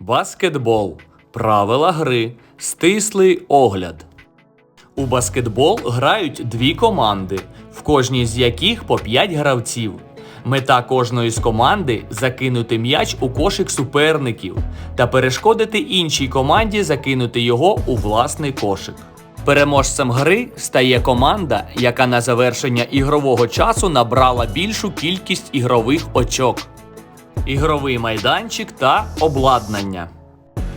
Баскетбол. Правила гри. Стислий огляд. У баскетбол грають дві команди, в кожній з яких по 5 гравців. Мета кожної з команди закинути м'яч у кошик суперників та перешкодити іншій команді закинути його у власний кошик. Переможцем гри стає команда, яка на завершення ігрового часу набрала більшу кількість ігрових очок. Ігровий майданчик та обладнання.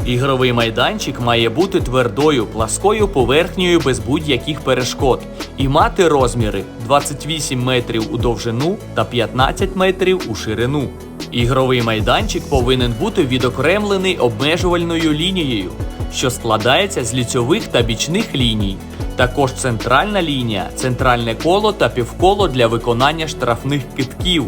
Ігровий майданчик має бути твердою пласкою поверхнею без будь-яких перешкод і мати розміри 28 метрів у довжину та 15 метрів у ширину. Ігровий майданчик повинен бути відокремлений обмежувальною лінією, що складається з ліцьових та бічних ліній. Також центральна лінія, центральне коло та півколо для виконання штрафних китків.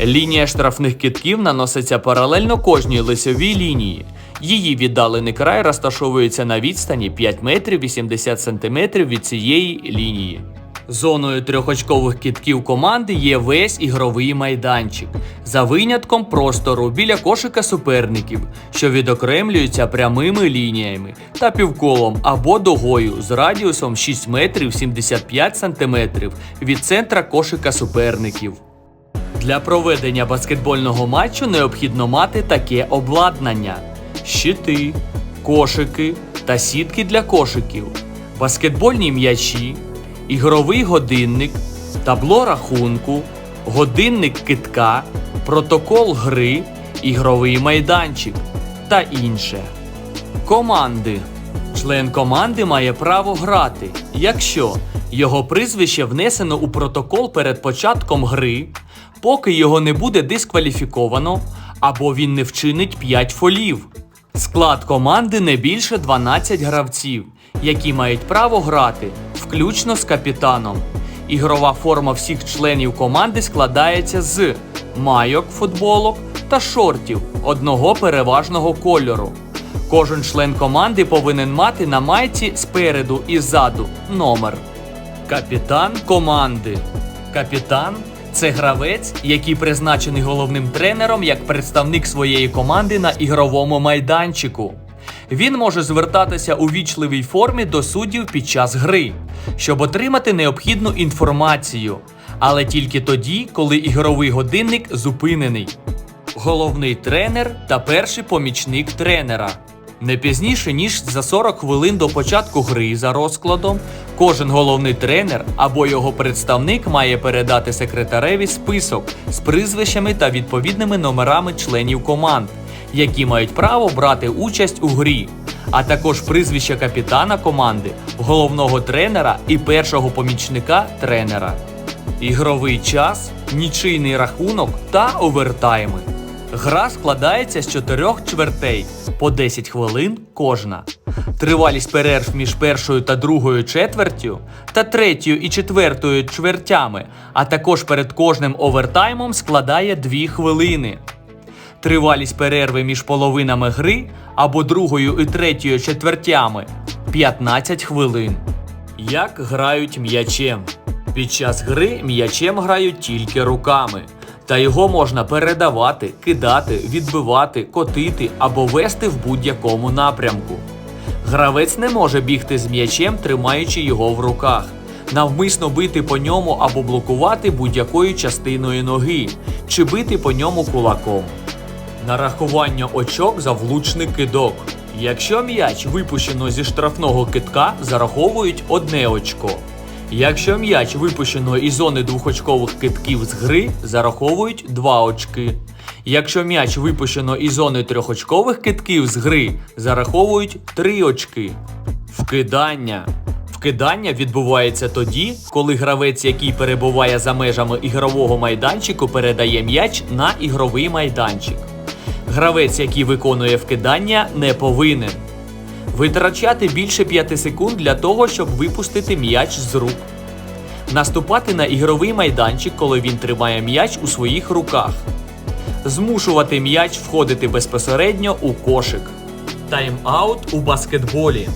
Лінія штрафних китків наноситься паралельно кожній лицевій лінії. Її віддалений край розташовується на відстані 5 метрів 80 сантиметрів від цієї лінії. Зоною трьохочкових китків команди є весь ігровий майданчик, за винятком простору біля кошика суперників, що відокремлюються прямими лініями та півколом або дугою з радіусом 6 метрів 75 сантиметрів від центра кошика суперників. Для проведення баскетбольного матчу необхідно мати таке обладнання: щити, кошики та сітки для кошиків, баскетбольні м'ячі, ігровий годинник, табло рахунку, годинник китка, протокол гри, ігровий майданчик та інше. Команди. Член команди має право грати, якщо його прізвище внесено у протокол перед початком гри, поки його не буде дискваліфіковано, або він не вчинить 5 фолів. Склад команди не більше 12 гравців, які мають право грати, включно з капітаном. Ігрова форма всіх членів команди складається з майок футболок та шортів одного переважного кольору. Кожен член команди повинен мати на майці спереду і ззаду номер. Капітан команди. Капітан це гравець, який призначений головним тренером як представник своєї команди на ігровому майданчику. Він може звертатися у вічливій формі до суддів під час гри, щоб отримати необхідну інформацію, але тільки тоді, коли ігровий годинник зупинений. Головний тренер та перший помічник тренера. Не пізніше, ніж за 40 хвилин до початку гри за розкладом, кожен головний тренер або його представник має передати секретареві список з прізвищами та відповідними номерами членів команд, які мають право брати участь у грі, а також прізвище капітана команди, головного тренера і першого помічника тренера. Ігровий час, нічийний рахунок та овертайми. Гра складається з чотирьох чвертей по 10 хвилин кожна. Тривалість перерв між першою та другою четвертю та третьою і четвертою чвертями, а також перед кожним овертаймом складає 2 хвилини. Тривалість перерви між половинами гри або другою і третьою четвертями 15 хвилин. Як грають м'ячем? Під час гри м'ячем грають тільки руками, та його можна передавати, кидати, відбивати, котити або вести в будь-якому напрямку. Гравець не може бігти з м'ячем, тримаючи його в руках, навмисно бити по ньому або блокувати будь-якою частиною ноги, чи бити по ньому кулаком. Нарахування очок за влучний кидок. Якщо м'яч випущено зі штрафного китка, зараховують одне очко. Якщо м'яч випущено із зони двохочкових китків з гри, зараховують 2 очки. Якщо м'яч випущено із зони трьохочкових китків з гри, зараховують 3 очки. Вкидання. Вкидання відбувається тоді, коли гравець, який перебуває за межами ігрового майданчику, передає м'яч на ігровий майданчик. Гравець, який виконує вкидання, не повинен витрачати більше 5 секунд для того, щоб випустити м'яч з рук. Наступати на ігровий майданчик, коли він тримає м'яч у своїх руках. Змушувати м'яч входити безпосередньо у кошик. Тайм-аут у баскетболі.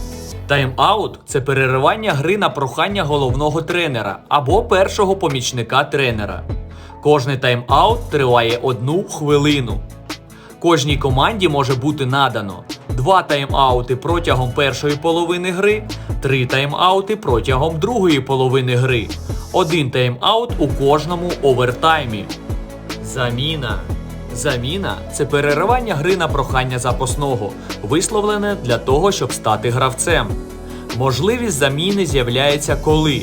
Тайм-аут це переривання гри на прохання головного тренера або першого помічника тренера. Кожний тайм-аут триває одну хвилину. Кожній команді може бути надано 2 тайм-аути протягом першої половини гри, 3 тайм-аути протягом другої половини гри, один тайм-аут у кожному овертаймі. Заміна. Заміна це переривання гри на прохання запасного, висловлене для того, щоб стати гравцем. Можливість заміни з'являється коли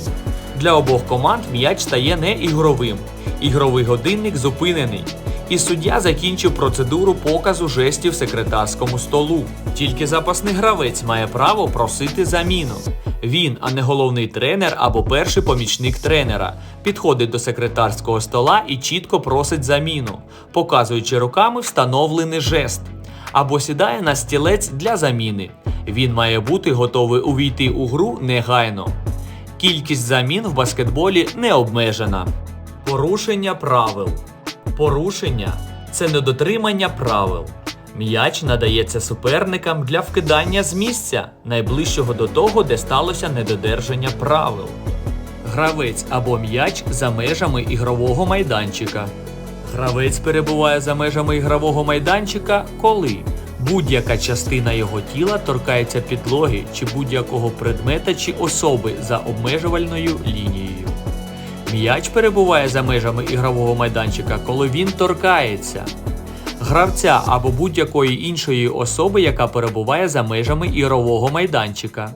для обох команд м'яч стає не ігровим. Ігровий годинник зупинений. І суддя закінчив процедуру показу жестів секретарському столу. Тільки запасний гравець має право просити заміну. Він, а не головний тренер або перший помічник тренера, підходить до секретарського стола і чітко просить заміну, показуючи руками встановлений жест, або сідає на стілець для заміни. Він має бути готовий увійти у гру негайно. Кількість замін в баскетболі не обмежена. Порушення правил. Порушення це недотримання правил. М'яч надається суперникам для вкидання з місця, найближчого до того, де сталося недодержання правил. Гравець або м'яч за межами ігрового майданчика. Гравець перебуває за межами ігрового майданчика, коли будь-яка частина його тіла торкається підлоги чи будь-якого предмета чи особи за обмежувальною лінією. М'яч перебуває за межами ігрового майданчика, коли він торкається. Гравця або будь-якої іншої особи, яка перебуває за межами ігрового майданчика,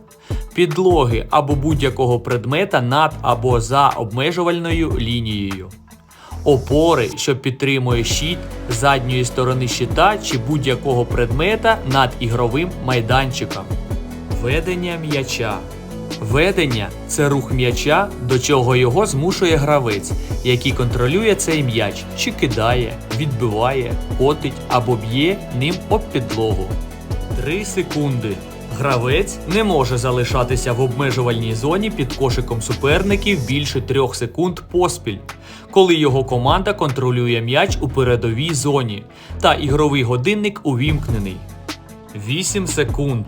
підлоги або будь-якого предмета над або за обмежувальною лінією, опори, що підтримує щит задньої сторони щита чи будь-якого предмета над ігровим майданчиком, ведення м'яча. Ведення це рух м'яча, до чого його змушує гравець, який контролює цей м'яч, чи кидає, відбиває, котить або б'є ним об підлогу. 3 секунди. Гравець не може залишатися в обмежувальній зоні під кошиком суперників більше 3 секунд поспіль, коли його команда контролює м'яч у передовій зоні та ігровий годинник увімкнений. 8 секунд.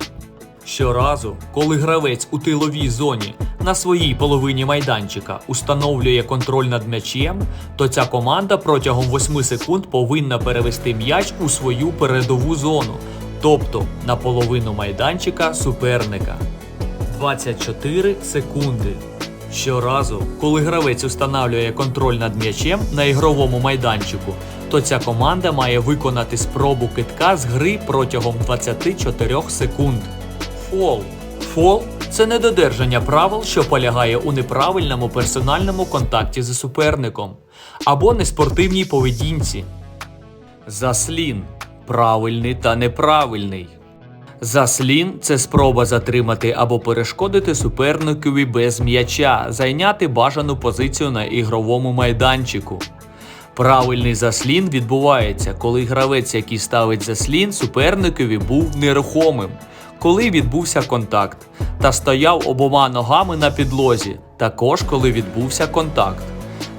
Щоразу, коли гравець у тиловій зоні на своїй половині майданчика установлює контроль над м'ячем, то ця команда протягом 8 секунд повинна перевести м'яч у свою передову зону, тобто на половину майданчика суперника. 24 секунди. Щоразу, коли гравець установлює контроль над м'ячем на ігровому майданчику, то ця команда має виконати спробу китка з гри протягом 24 секунд. Фол. Фол це недодержання правил, що полягає у неправильному персональному контакті з суперником або неспортивній поведінці. Заслін правильний та неправильний. Заслін це спроба затримати або перешкодити суперникові без м'яча, зайняти бажану позицію на ігровому майданчику. Правильний заслін відбувається, коли гравець, який ставить заслін, суперникові був нерухомим, коли відбувся контакт, та стояв обома ногами на підлозі, також коли відбувся контакт.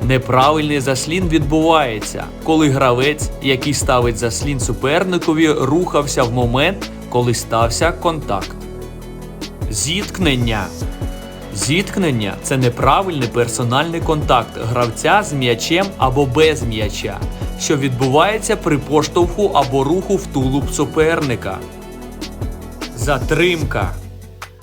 Неправильний заслін відбувається, коли гравець, який ставить заслін суперникові, рухався в момент, коли стався контакт. Зіткнення. Зіткнення це неправильний персональний контакт гравця з м'ячем або без м'яча, що відбувається при поштовху або руху в тулуб суперника. Затримка.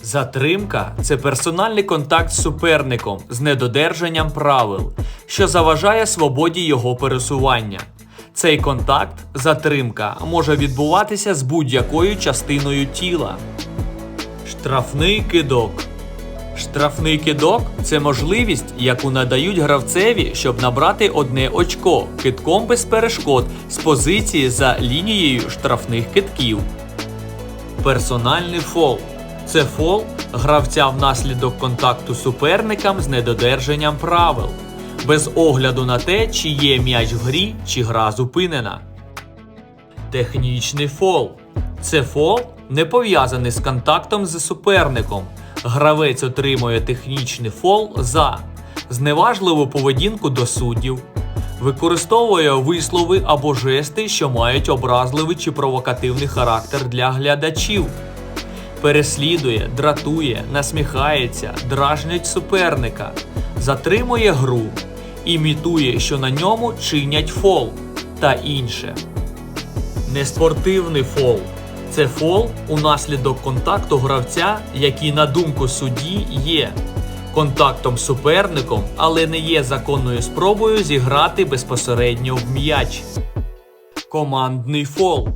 Затримка це персональний контакт з суперником з недодержанням правил, що заважає свободі його пересування. Цей контакт, затримка, може відбуватися з будь-якою частиною тіла. Штрафний кидок. Штрафний кидок це можливість, яку надають гравцеві, щоб набрати одне очко китком без перешкод з позиції за лінією штрафних китків. Персональний фол. Це фол гравця внаслідок контакту з суперником з недодержанням правил, без огляду на те, чи є м'яч в грі, чи гра зупинена. Технічний фол. Це фол не пов'язаний з контактом з суперником. Гравець отримує технічний фол за зневажливу поведінку до суддів, використовує вислови або жести, що мають образливий чи провокативний характер для глядачів, переслідує, дратує, насміхається, дражнить суперника, затримує гру, імітує, що на ньому чинять фол та інше. Неспортивний фол. Це фол унаслідок контакту гравця, який, на думку судді, є контактом з суперником, але не є законною спробою зіграти безпосередньо в м'яч. Командний фол.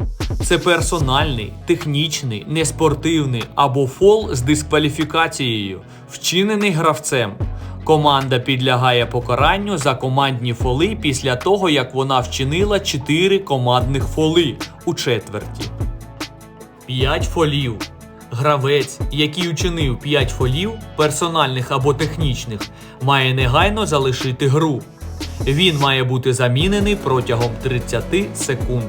Це персональний, технічний, неспортивний або фол з дискваліфікацією, вчинений гравцем. Команда підлягає покаранню за командні фоли після того, як вона вчинила 4 командних фоли у четверті. 5 фолів. Гравець, який учинив 5 фолів, персональних або технічних, має негайно залишити гру. Він має бути замінений протягом 30 секунд.